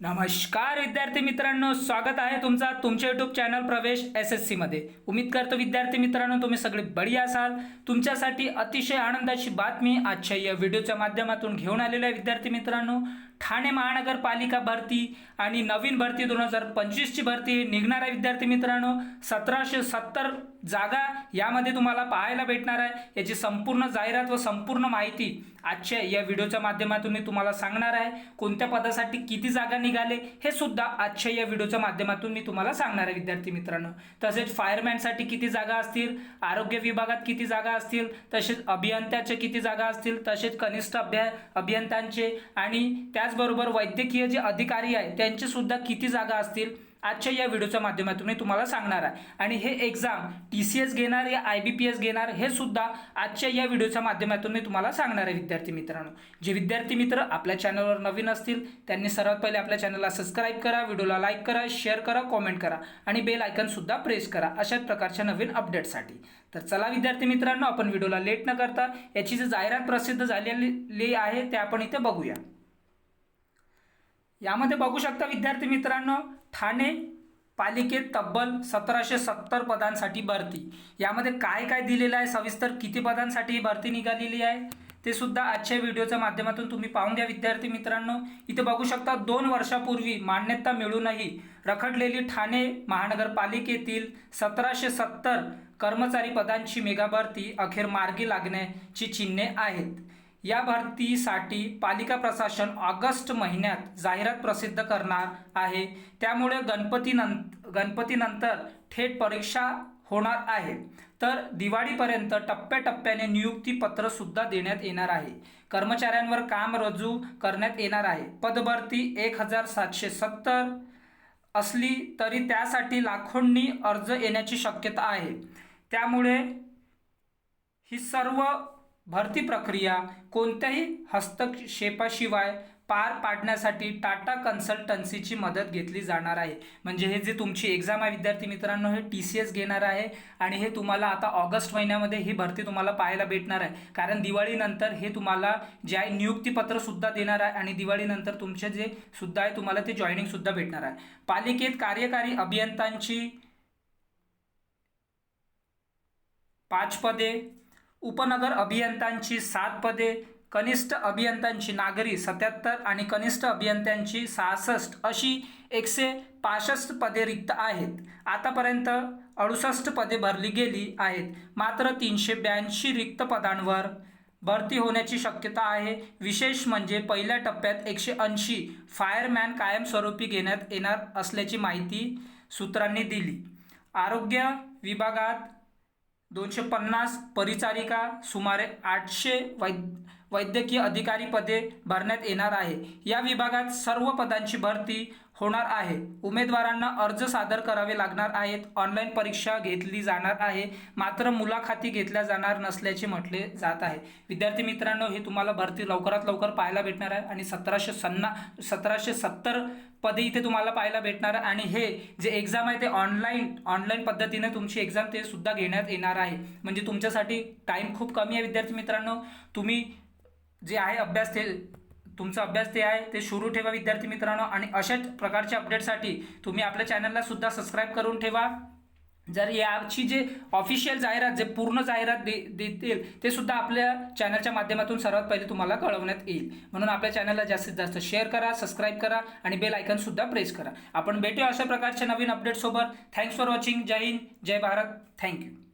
नमस्कार विद्यार्थी मित्रांनो. स्वागत आहे तुमचा तुमच्या YouTube channel Pravesh S S सीमध्ये उम्मीद करतो विद्यार्थी मित्रांनो तुम्ही सगळे बढिया असाल. तुमच्यासाठी अतिशय आनंदाची बातमी आजच्या या व्हिडिओच्या माध्यमातून घेऊन आलेल्या विद्यार्थी मित्रांनो. ठाणे महानगरपालिका भरती आणि नवीन भरती दोन हजार पंचवीसची भरती निघणार आहे विद्यार्थी मित्रांनो सतराशे सत्तर जागा यामध्ये तुम्हाला पाहायला भेटणार आहे. याची संपूर्ण जाहिरात व संपूर्ण माहिती आजच्या या व्हिडिओच्या माध्यमातून मी तुम्हाला सांगणार आहे. कोणत्या पदासाठी किती जागा निघाले हे सुद्धा आजच्या या व्हिडिओच्या माध्यमातून मी तुम्हाला सांगणार आहे विद्यार्थी मित्रांनो. तसेच फायरमॅनसाठी किती जागा असतील आरोग्य विभागात किती जागा असतील तसेच अभियंत्याचे किती जागा असतील तसेच कनिष्ठ अभ्या अभियंत्यांचे आणि त्या त्याचबरोबर वैद्यकीय जे अधिकारी आहे त्यांची सुद्धा किती जागा असतील आजच्या या व्हिडिओच्या माध्यमातून मी तुम्हाला सांगणार आहे. आणि हे एक्झाम टी सी एस घेणार या आय बी पी एस घेणार हे सुद्धा आजच्या या व्हिडिओच्या माध्यमातून मी तुम्हाला सांगणार आहे विद्यार्थी मित्रांनो. जे विद्यार्थी मित्र आपल्या चॅनलवर नवीन असतील त्यांनी सर्वात पहिले आपल्या चॅनलला सबस्क्राईब करा व्हिडिओला लाईक करा शेअर करा कॉमेंट करा आणि बेल आयकन सुद्धा प्रेस करा अशाच प्रकारच्या नवीन अपडेटसाठी तर चला विद्यार्थी मित्रांनो आपण व्हिडिओला लेट न करता याची जी जाहिरात प्रसिद्ध झालेली आहे ते आपण इथे बघूया. यामध्ये बघू शकता विद्यार्थी मित्रांनो ठाणे पालिकेत तब्बल सतराशे सत्तर पदांसाठी भरती. यामध्ये काय काय दिलेलं आहे सविस्तर किती पदांसाठी ही भरती निघालेली आहे ते सुद्धा आजच्या व्हिडिओच्या माध्यमातून तुम्ही पाहून घ्या विद्यार्थी मित्रांनो. इथे बघू शकता दोन वर्षापूर्वी मान्यता मिळूनही रखडलेली ठाणे महानगरपालिकेतील सतराशे सत्तर कर्मचारी पदांची मेगा भरती अखेर मार्गी लागण्याची चिन्हे आहेत. या भरतीसाठी पालिका प्रशासन ऑगस्ट महिन्यात जाहिरात प्रसिद्ध करणार आहे. त्यामुळे गणपतीनंत गणपतीनंतर थेट परीक्षा होणार आहे. तर दिवाळीपर्यंत टप्प्याटप्प्याने नियुक्तीपत्रसुद्धा देण्यात येणार आहे. कर्मचाऱ्यांवर काम रजू करण्यात येणार आहे. पदभरती एक हजार सातशे सत्तर असली तरी त्यासाठी लाखोंनी अर्ज येण्याची शक्यता आहे. त्यामुळे ही सर्व भरती प्रक्रिया कोणत्याही हस्तक्षेपाशिवाय पार पाडण्यासाठी टाटा कन्सल्टन्सीची मदत घेतली जाणार आहे. म्हणजे हे जे तुमची एक्झाम आहे विद्यार्थी मित्रांनो हे टी सी एस घेणार आहे आणि हे तुम्हाला आता ऑगस्ट महिन्यामध्ये ही भरती तुम्हाला पाहायला भेटणार आहे. कारण दिवाळीनंतर हे तुम्हाला जे आहे नियुक्तीपत्रसुद्धा देणार आहे आणि दिवाळीनंतर तुमचे जे सुद्धा आहे तुम्हाला ते जॉईनिंगसुद्धा भेटणार आहे. पालिकेत कार्यकारी अभियंत्यांची पाच पदे उपनगर अभियंत्यांची सात पदे कनिष्ठ अभियंत्यांची नागरी सत्याहत्तर आणि कनिष्ठ अभियंत्यांची सहासष्ट अशी एकशे पासष्ट पदे रिक्त आहेत. आतापर्यंत अडुसष्ट पदे भरली गेली आहेत. मात्र तीनशे ब्याऐंशी रिक्त पदांवर भरती होण्याची शक्यता आहे. विशेष म्हणजे पहिल्या टप्प्यात एकशे ऐंशी फायरमॅन कायमस्वरूपी घेण्यात येणार असल्याची माहिती सूत्रांनी दिली. आरोग्य विभागात दोनशे पन्नास परिचारिका सुमारे आठशे वै वैद्यकीय अधिकारी पदे भरण्यात येणार आहे. या विभागात सर्व पदांची भरती होणार आहे. उमेदवारांना अर्ज सादर करावे लागणार आहेत. ऑनलाईन परीक्षा घेतली जाणार आहे. मात्र मुलाखती घेतल्या जाणार नसल्याचे म्हटले जात आहे. विद्यार्थी मित्रांनो हे तुम्हाला भरती लवकरात लवकर पाहायला भेटणार आहे आणि सतराशे सन्ना सतराशे सत्तर पदे इथे तुम्हाला पाहायला भेटणार आहे. आणि हे जे एक्झाम आहे ते ऑनलाईन ऑनलाईन पद्धतीने तुमची एक्झाम ते सुद्धा घेण्यात येणार आहे. म्हणजे तुमच्यासाठी टाईम खूप कमी आहे विद्यार्थी मित्रांनो. तुम्ही जे आहे अभ्यास ते तुमचा अभ्यास ते आहे ते सुरू ठेवा विद्यार्थी मित्रांनो. आणि अशाच प्रकारच्या अपडेटसाठी तुम्ही आपल्या चॅनलला सुद्धा सबस्क्राईब करून ठेवा. जर याची जे ऑफिशियल जाहिरात जे पूर्ण जाहिरात दे देतील ते सुद्धा आपल्या चॅनलच्या माध्यमातून सर्वात पहिले तुम्हाला कळवण्यात येईल. म्हणून आपल्या चॅनलला जास्तीत जास्त शेअर करा सबस्क्राईब करा आणि बेल आयकनसुद्धा प्रेस करा. आपण भेटूया अशा प्रकारच्या नवीन अपडेटसोबत थँक्स फॉर वॉचिंग जय हिंद जय भारत. Thank you